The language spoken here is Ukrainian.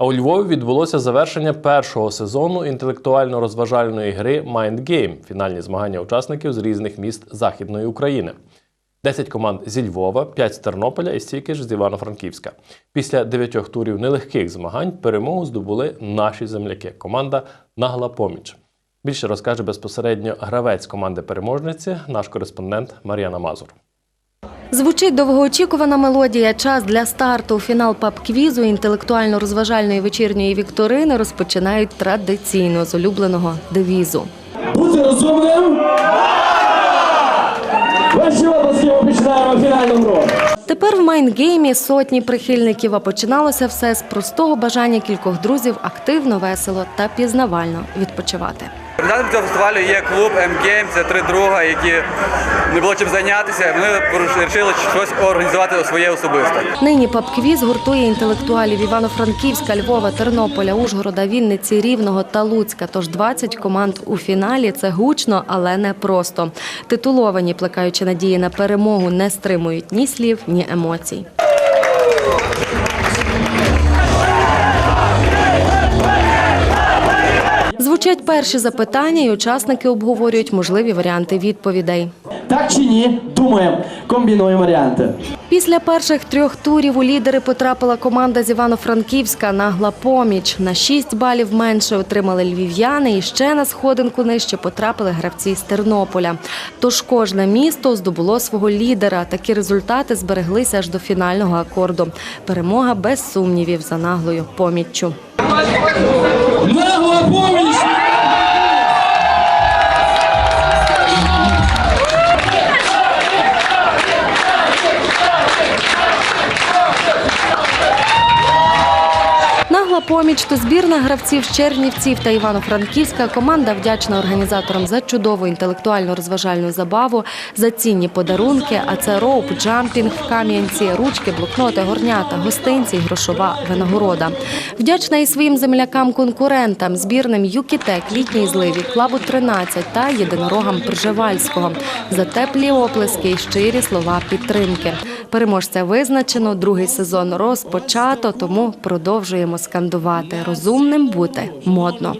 А у Львові відбулося завершення першого сезону інтелектуально-розважальної гри Mind Game – фінальні змагання учасників з різних міст Західної України. 10 команд зі Львова, 5 з Тернополя і стільки ж з Івано-Франківська. Після дев'ятьох турів нелегких змагань перемогу здобули наші земляки. Команда Нагла Поміч. Більше розкаже безпосередньо гравець команди переможниці, наш кореспондент Мар'яна Мазур. Звучить довгоочікувана мелодія. Час для старту. Фінал паб-квізу інтелектуально-розважальної вечірньої вікторини розпочинають традиційно з улюбленого девізу. Бути розумним. Ваші обласки ми починаємо фінальну гру. Тепер в майнгеймі сотні прихильників, а починалося все з простого бажання кількох друзів активно, весело та пізнавально відпочивати. Організатором цього фестивалю є клуб МГейм, це три друга, які не було чим зайнятися. Вони вирішили щось організувати своє особисто. Нині паб-квіз гуртує інтелектуалів Івано-Франківська, Львова, Тернополя, Ужгорода, Вінниці, Рівного та Луцька. Тож 20 команд у фіналі це гучно, але не просто. Титуловані, плекаючи надії на перемогу, не стримують ні слів, ні емоцій. Звучать перші запитання, і учасники обговорюють можливі варіанти відповідей. Так чи ні? Думаємо, комбінуємо варіанти. Після перших трьох турів у лідери потрапила команда з Івано-Франківська нагла поміч. На 6 балів менше отримали львів'яни і ще на сходинку нижче потрапили гравці з Тернополя. Тож кожне місто здобуло свого лідера. Такі результати збереглися аж до фінального акорду. Перемога без сумнівів за наглою поміччю. Нагла поміч! Поміч то збірна гравців з Чернівців та Івано-Франківська. Команда вдячна організаторам за чудову інтелектуально-розважальну забаву, за цінні подарунки. А це роуп, джампінг Кам'янці, ручки, блокноти, горнята, гостинці, грошова винагорода. Вдячна і своїм землякам-конкурентам, збірним Юкітек, літній зливі, клабу 13 та єдинорогам Пржевальського за теплі оплески і щирі слова підтримки. Переможця визначено, другий сезон розпочато, тому продовжуємо скандувати. Розумним бути модно.